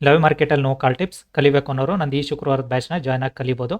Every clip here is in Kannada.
ಲವ್ ಮಾರ್ಕೆಟಲ್ಲಿ ನೋ ಕಾಲ್ ಟಿಪ್ಸ್ ಕಲಿಬೇಕು ಅನ್ನೋರು, ನಂದು ಈ ಶುಕ್ರವಾರದ ಬ್ಯಾಚ್ನ ಜಾಯ್ನ್ ಆಗಿ ಕಲಿಬೋದು.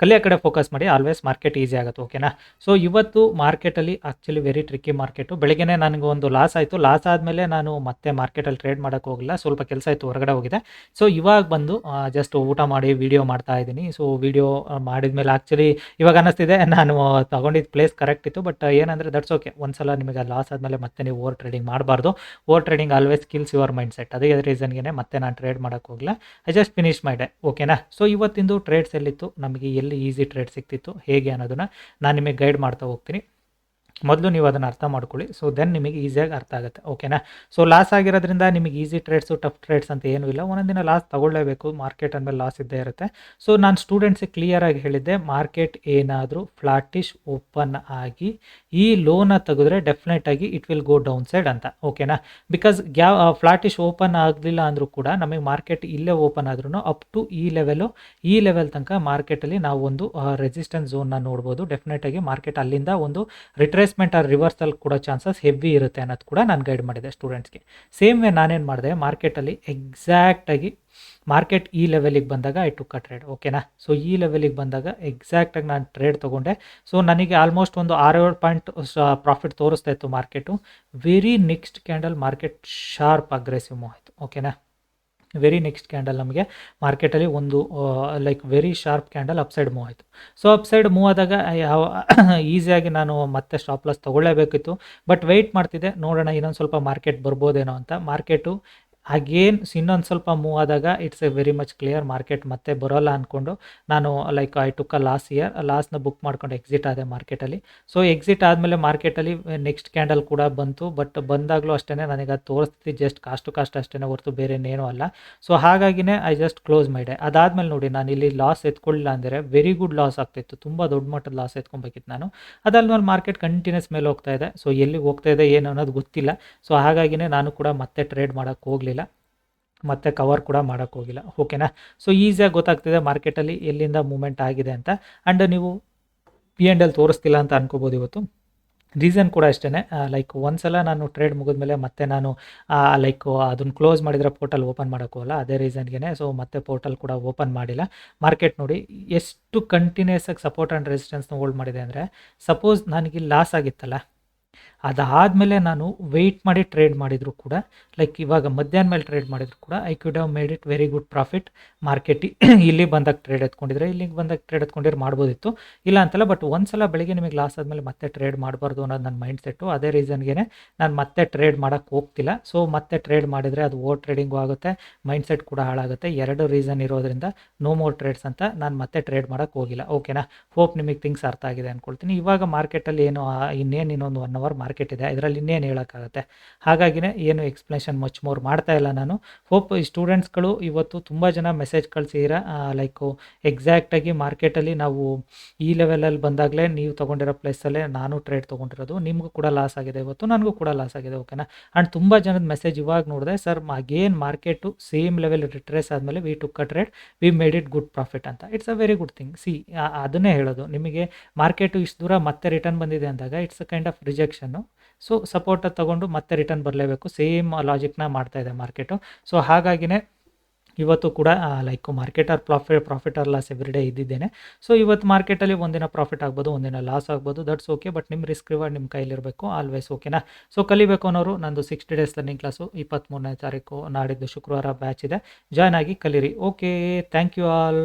ಕಲಿಯೋ ಕಡೆ ಫೋಕಸ್ ಮಾಡಿ ಆಲ್ವೇಸ್ ಮಾರ್ಕೆಟ್ ಈಸಿ ಆಗುತ್ತೆ ಓಕೆನಾ ಸೊ ಇವತ್ತು ಮಾರ್ಕೆಟಲ್ಲಿ ಆ್ಯಕ್ಚುಲಿ ವೆರಿ ಟ್ರಿಕ್ಕಿ ಮಾರ್ಕೆಟು ಬೆಳಗ್ಗೆನೇ ನನಗೆ ಒಂದು ಲಾಸ್ ಆಯಿತು. ಲಾಸ್ ಆದಮೇಲೆ ನಾನು ಮತ್ತೆ ಮಾರ್ಕೆಟಲ್ಲಿ ಟ್ರೇಡ್ ಮಾಡೋಕ್ಕೆ ಹೋಗಿಲ್ಲ ಸ್ವಲ್ಪ ಕೆಲಸ ಇತ್ತು ಹೊರಗಡೆ ಹೋಗಿದೆ. ಸೊ ಇವಾಗ ಬಂದು ಜಸ್ಟ್ ಊಟ ಮಾಡಿ ವೀಡಿಯೋ ಮಾಡ್ತಾ ಇದ್ದೀನಿ. ಸೊ ವೀಡಿಯೋ ಮಾಡಿದ್ಮೇಲೆ ಆ್ಯಕ್ಚುಲಿ ಇವಾಗ ಅನ್ನಿಸ್ತಿದೆ. ನಾನು ತಗೊಂಡಿದ್ದ ಪ್ಲೇಸ್ ಕರೆಕ್ಟ್ ಇತ್ತು. ಬಟ್ ಏನಂದರೆ ದಟ್ಸ್ ಓಕೆ ಒಂದ್ಸಲ ನಿಮಗೆ ಲಾಸ್ ಆದಮೇಲೆ ಮತ್ತೆ ನೀವು ಓವರ್ ಟ್ರೇಡಿಂಗ್ ಮಾಡಬಾರ್ದು. Over trading always skills your mind set ಅದೇ ರೀಸನ್ಗೆ ಮತ್ತೆ ನಾನು ಟ್ರೇಡ್ ಮಾಡೋಕ್ಕೆ ಹೋಗಲ್ಲ I just finish my day ಓಕೆನಾ ಸೊ ಇವತ್ತಿಂದು ಟ್ರೇಡ್ಸ್ ಎಲ್ಲಿತ್ತು? ನಮಗೆ ಎಲ್ಲಿ ಈಸಿ ಟ್ರೇಡ್ ಸಿಕ್ತಿತ್ತು ಹೇಗೆ ಅನ್ನೋದನ್ನು ನಾನು ನಿಮಗೆ ಗೈಡ್ ಮಾಡ್ತಾ ಹೋಗ್ತೀನಿ. ಮೊದಲು ನೀವು ಅದನ್ನು ಅರ್ಥ ಮಾಡ್ಕೊಳ್ಳಿ. ಸೊ ದೆನ್ ನಿಮಗೆ ಈಸಿಯಾಗಿ ಅರ್ಥ ಆಗುತ್ತೆ. ಓಕೆನಾ ಸೊ ಲಾಸ್ ಆಗಿರೋದ್ರಿಂದ ನಿಮಗೆ ಈಸಿ ಟ್ರೇಡ್ಸು ಟಫ್ ಟ್ರೇಡ್ಸ್ ಅಂತ ಏನೂ ಇಲ್ಲ. ಒಂದೊಂದು ದಿನ ಲಾಸ್ ತಗೊಳ್ಳೇಬೇಕು. ಮಾರ್ಕೆಟ್ ಅಂದಮೇಲೆ ಲಾಸ್ ಇದ್ದೇ ಇರುತ್ತೆ. ಸೊ ನಾನು ಸ್ಟೂಡೆಂಟ್ಸಿಗೆ ಕ್ಲಿಯರಾಗಿ ಹೇಳಿದ್ದೆ ಮಾರ್ಕೆಟ್ ಏನಾದರೂ ಫ್ಲಾಟಿಶ್ ಓಪನ್ ಆಗಿ ಈ ಲೋನ ತೆಗೆದ್ರೆ ಡೆಫಿನೆಟಾಗಿ it will go down side ಅಂತ. ಓಕೆನಾ ಬಿಕಾಸ್ ಗ್ಯಾ ಫ್ಲಾಟಿಶ್ ಓಪನ್ ಆಗಲಿಲ್ಲ ಅಂದರೂ ಕೂಡ ನಮಗೆ ಮಾರ್ಕೆಟ್ ಇಲ್ಲೇ ಓಪನ್ ಆದ್ರೂ ಅಪ್ ಟು ಈ ಲೆವೆಲು ಈ ಲೆವೆಲ್ ತನಕ ಮಾರ್ಕೆಟಲ್ಲಿ ನಾವು ಒಂದು ರೆಸಿಸ್ಟೆನ್ಸ್ ಝೋನ್ನ ನೋಡ್ಬೋದು. ಡೆಫಿನೆಟಾಗಿ ಮಾರ್ಕೆಟ್ ಅಲ್ಲಿಂದ ಒಂದು ರಿಟ್ರೇಸ್ಮೆಂಟ್ ಆರ್ ರಿವರ್ಸಲ್ ಕೂಡ ಚಾನ್ಸಸ್ ಹೆವಿ ಇರುತ್ತೆ ಅನ್ನೋದು ಕೂಡ ನಾನು ಗೈಡ್ ಮಾಡಿದೆ ಸ್ಟೂಡೆಂಟ್ಸ್ಗೆ ಸೇಮ್ ವೇ ನಾನೇನು ಮಾಡಿದೆ ಮಾರ್ಕೆಟಲ್ಲಿ ಎಕ್ಸಾಕ್ಟಾಗಿ ಮಾರ್ಕೆಟ್ ಈ ಲೆವೆಲಿಗೆ ಬಂದಾಗ ಐ ಟುಕ್ ಅ ಟ್ರೇಡ್ ಓಕೆನಾ ಸೊ ಈ ಲೆವೆಲಿಗೆ ಬಂದಾಗ ಎಕ್ಸಾಕ್ಟಾಗಿ ನಾನು ಟ್ರೇಡ್ ತೊಗೊಂಡೆ. ಸೊ ನನಗೆ ಆಲ್ಮೋಸ್ಟ್ ಒಂದು ಆರೇಳು ಪಾಯಿಂಟ್ ಪ್ರಾಫಿಟ್ ತೋರಿಸ್ತಾ ಇತ್ತು market very next candle market sharp aggressive ಆಯಿತು ಓಕೆನಾ ವೆರಿ ನೆಕ್ಸ್ಟ್ ಕ್ಯಾಂಡಲ್ ನಮಗೆ ಮಾರ್ಕೆಟಲ್ಲಿ ಒಂದು like very sharp candle upside move ಆಯಿತು. ಸೊ ಅಪ್ಸೈಡ್ ಮೂವ್ ಆದಾಗ ಯಾವ ಈಸಿಯಾಗಿ ನಾನು ಮತ್ತೆ ಸ್ಟಾಪ್ ಲಾಸ್ ತೊಗೊಳ್ಳೇಬೇಕಿತ್ತು. ಬಟ್ ವೆಯ್ಟ್ ಮಾಡ್ತಿದ್ದೆ, ನೋಡೋಣ ಇನ್ನೊಂದು ಸ್ವಲ್ಪ ಮಾರ್ಕೆಟ್ ಬರ್ಬೋದೇನೋ ಅಂತ. ಮಾರ್ಕೆಟು ಅಗೇನ್ ಇನ್ನೊಂದು ಸ್ವಲ್ಪ ಮೂವ್ ಆದಾಗ it's a very much clear market ಮತ್ತೆ ಬರೋಲ್ಲ ಅಂದ್ಕೊಂಡು ನಾನು like I took a loss here ಲಾಸ್ನ book ಮಾಡ್ಕೊಂಡು ಎಕ್ಸಿಟ್ ಆದೆ ಮಾರ್ಕೆಟಲ್ಲಿ ಸೊ ಎಕ್ಸಿಟ್ ಆದಮೇಲೆ ಮಾರ್ಕೆಟಲ್ಲಿ ನೆಕ್ಸ್ಟ್ ಕ್ಯಾಂಡಲ್ ಕೂಡ ಬಂತು. ಬಟ್ ಬಂದಾಗಲೂ ಅಷ್ಟೇ ನನಗೆ ಅದು ತೋರಿಸ್ತಿ ಜಸ್ಟ್ ಕಾಸ್ಟು ಕಾಸ್ಟ್ ಅಷ್ಟೇ ಹೊರತು ಬೇರೆ ಏನೂ ಅಲ್ಲ. ಸೊ ಹಾಗಾಗಿನೇ ಐ ಜಸ್ಟ್ ಕ್ಲೋಸ್ ಮಾಡಿದೆ ಅದಾದಮೇಲೆ ನೋಡಿ, ನಾನು ಇಲ್ಲಿ ಲಾಸ್ ಎತ್ಕೊಳ್ಳಿಲ್ಲ ಅಂದರೆ ವೆರಿ ಗುಡ್ ಲಾಸ್ ಆಗ್ತಿತ್ತು. ತುಂಬ ದೊಡ್ಡ ಮಟ್ಟದ ಲಾಸ್ ಎತ್ಕೊಬೇಕಿತ್ತು ನಾನು. ಅದಾದ್ಮೇಲೆ ಮಾರ್ಕೆಟ್ ಕಂಟಿನ್ಯೂಸ್ ಮೇಲೆ ಹೋಗ್ತಾ ಇದೆ. ಸೊ ಎಲ್ಲಿಗೆ ಹೋಗ್ತಾ ಇದೆ ಏನು ಅನ್ನೋದು ಗೊತ್ತಿಲ್ಲ. ಸೊ ಹಾಗಾಗಿನೇ ನಾನು ಕೂಡ ಮತ್ತೆ ಟ್ರೇಡ್ ಮಾಡೋಕ್ಕೆ ಹೋಗಲಿಲ್ಲ. ಮತ್ತು ಕವರ್ ಕೂಡ ಮಾಡೋಕ್ಕೆ ಹೋಗಿಲ್ಲ. ಓಕೆನಾ ಸೊ ಈಸಿಯಾಗಿ ಗೊತ್ತಾಗ್ತಿದೆ ಮಾರ್ಕೆಟಲ್ಲಿ ಎಲ್ಲಿಂದ ಮೂಮೆಂಟ್ ಆಗಿದೆ ಅಂತ. ಆ್ಯಂಡ್ ನೀವು ಪಿ ಆ್ಯಂಡ್ ಎಲ್ ತೋರಿಸ್ತಿಲ್ಲ ಅಂತ ಅನ್ಕೋಬೋದು ಇವತ್ತು. ರೀಸನ್ ಕೂಡ ಅಷ್ಟೇ ಲೈಕ್ ಒಂದು ಸಲ ನಾನು ಟ್ರೇಡ್ ಮುಗಿದ್ಮೇಲೆ ಮತ್ತೆ ನಾನು ಲೈಕ್ ಅದನ್ನು ಕ್ಲೋಸ್ ಮಾಡಿದರೆ ಪೋರ್ಟಲ್ ಓಪನ್ ಮಾಡೋಕ್ಕೋಲ್ಲ ಅದೇ ರೀಸನ್ಗೆ ಸೊ ಮತ್ತೆ ಪೋರ್ಟಲ್ ಕೂಡ ಓಪನ್ ಮಾಡಿಲ್ಲ. ಮಾರ್ಕೆಟ್ ನೋಡಿ ಎಷ್ಟು ಕಂಟಿನ್ಯೂಸ್ ಆಗಿ ಸಪೋರ್ಟ್ ಆ್ಯಂಡ್ ರೆಸಿಸ್ಟೆನ್ಸ್ನ ಹೋಲ್ಡ್ ಮಾಡಿದೆ ಅಂದರೆ ಸಪೋಸ್ ನನಗೆ ಲಾಸ್ ಆಗಿತ್ತಲ್ಲ ಅದಾದಮೇಲೆ ನಾನು ವೆಯ್ಟ್ ಮಾಡಿ ಟ್ರೇಡ್ ಮಾಡಿದರೂ ಕೂಡ ಲೈಕ್ ಇವಾಗ ಮಧ್ಯಾಹ್ನ ಮೇಲೆ ಟ್ರೇಡ್ ಮಾಡಿದ್ರು ಕೂಡ I could have made it very good profit market ಇಲ್ಲಿ ಬಂದಾಗ ಟ್ರೇಡ್ ಎತ್ಕೊಂಡಿದ್ರೆ ಇಲ್ಲಿಗೆ ಬಂದಾಗ ಟ್ರೇಡ್ ಎತ್ಕೊಂಡಿದ್ರೆ ಮಾಡ್ಬೋದಿತ್ತು. ಇಲ್ಲ ಅಂತಲ್ಲ ಬಟ್ ಒಂದು ಸಲ ಬೆಳಿಗ್ಗೆ ನಿಮಗೆ ಲಾಸ್ ಆದಮೇಲೆ ಮತ್ತೆ ಟ್ರೇಡ್ ಮಾಡಬಾರ್ದು ಅನ್ನೋದು ನನ್ನ ಮೈಂಡ್ ಸೆಟ್ಟು ಅದೇ ರೀಸನ್ಗೆ ನಾನು ಮತ್ತೆ ಟ್ರೇಡ್ ಮಾಡೋಕ್ಕೆ ಹೋಗ್ತಿಲ್ಲ. ಸೊ ಮತ್ತೆ ಟ್ರೇಡ್ ಮಾಡಿದರೆ ಅದು ಓವರ್ ಟ್ರೇಡಿಂಗು ಆಗುತ್ತೆ ಮೈಂಡ್ ಸೆಟ್ ಕೂಡ ಹಾಳಾಗುತ್ತೆ. ಎರಡು ರೀಸನ್ ಇರೋದ್ರಿಂದ ನೋ ಮೋರ್ ಟ್ರೇಡ್ಸ್ ಅಂತ ನಾನು ಮತ್ತೆ ಟ್ರೇಡ್ ಮಾಡೋಕ್ಕೆ ಹೋಗಿಲ್ಲ. ಓಕೆನಾ ಹೋಪ್ ನಿಮಗೆ ಥಿಂಗ್ಸ್ ಅರ್ಥ ಆಗಿದೆ ಅಂದ್ಕೊಳ್ತೀನಿ ಇವಾಗ ಮಾರ್ಕೆಟಲ್ಲಿ ಏನು ಇನ್ನೇನು ಇನ್ನೊಂದು ಒನ್ ಅವರ್ ಮಾರ್ಕೆಟ್ ಇದೆ. ಇದರಲ್ಲಿ ಇನ್ನೇನು ಹೇಳೋಕ್ಕಾಗತ್ತೆ? ಹಾಗಾಗಿನೇ ಏನು ಎಕ್ಸ್ಪ್ಲನೇಷನ್ ಮಚ್ ಮೋರ್ ಮಾಡ್ತಾ ಇಲ್ಲ ನಾನು. ಹೋಪ್ ಈ ಸ್ಟೂಡೆಂಟ್ಸ್ಗಳು ಇವತ್ತು ತುಂಬ ಜನ ಮೆಸೇಜ್ ಕಳಿಸಿರ ಲೈಕು ಎಕ್ಸಾಕ್ಟಾಗಿ ಮಾರ್ಕೆಟಲ್ಲಿ ನಾವು ಈ ಲೆವೆಲಲ್ಲಿ ಬಂದಾಗಲೇ ನೀವು ತೊಗೊಂಡಿರೋ ಪ್ಲೇಸಲ್ಲೇ ನಾನು ಟ್ರೇಡ್ ತೊಗೊಂಡಿರೋದು. ನಿಮಗೂ ಕೂಡ ಲಾಸ್ ಆಗಿದೆ ಇವತ್ತು, ನನಗೂ ಕೂಡ ಲಾಸ್ ಆಗಿದೆ ಓಕೆನಾ ಆ್ಯಂಡ್ ತುಂಬ ಜನದ ಮೆಸೇಜ್ ಇವಾಗ ನೋಡಿದೆ, sir again market same level retrace ಆದಮೇಲೆ we to cut rate we made it good profit ಅಂತ. It's a very good thing see ಅದನ್ನೇ ಹೇಳೋದು. ನಿಮಗೆ ಮಾರ್ಕೆಟು ಇಷ್ಟು ದೂರ ಮತ್ತೆ ರಿಟರ್ನ್ ಬಂದಿದೆ ಅಂದಾಗ ಇಟ್ಸ್ ಅ ಕೈಂಡ್ ಆಫ್ ರಿಜೆಕ್ಷನ್ನು ಸೊ ಸಪೋರ್ಟ್ ತಗೊಂಡು ಮತ್ತೆ ರಿಟರ್ನ್ ಬರಲೇಬೇಕು. ಸೇಮ್ ಲಾಜಿಕ್ನ ಮಾಡ್ತಾ ಇದೆ ಮಾರ್ಕೆಟು ಸೊ ಹಾಗಾಗಿನೇ ಇವತ್ತು ಕೂಡ like market or profit profit or loss every day ಇದ್ದಿದ್ದೇನೆ. So ಇವತ್ತು ಮಾರ್ಕೆಟಲ್ಲಿ ಒಂದಿನ ಪ್ರಾಫಿಟ್ ಆಗ್ಬೋದು, ಒಂದಿನ ಲಾಸ್ ಆಗ್ಬೋದು. ದಟ್ಸ್ ಓಕೆ ಬಟ್ ನಿಮ್ಮ ರಿಸ್ಕ್ ರಿವಾರ್ಡ್ ನಿಮ್ಮ ಕೈಲಿರಬೇಕು. ಆಲ್ವೇಸ್ ಓಕೆನಾ ಸೊ ಕಲಿಬೇಕು ಅನ್ನೋರು ನಂದು ಸಿಕ್ಸ್ಟಿ ಡೇಸ್ ಲರ್ನಿಂಗ್ ಕ್ಲಾಸು ಇಪ್ಪತ್ತ್ಮೂರನೇ ತಾರೀಕು ನಾಡಿದ್ದು ಶುಕ್ರವಾರ ಬ್ಯಾಚ್ ಇದೆ. ಜಾಯ್ನ್ ಆಗಿ ಕಲೀರಿ. Okay thank you all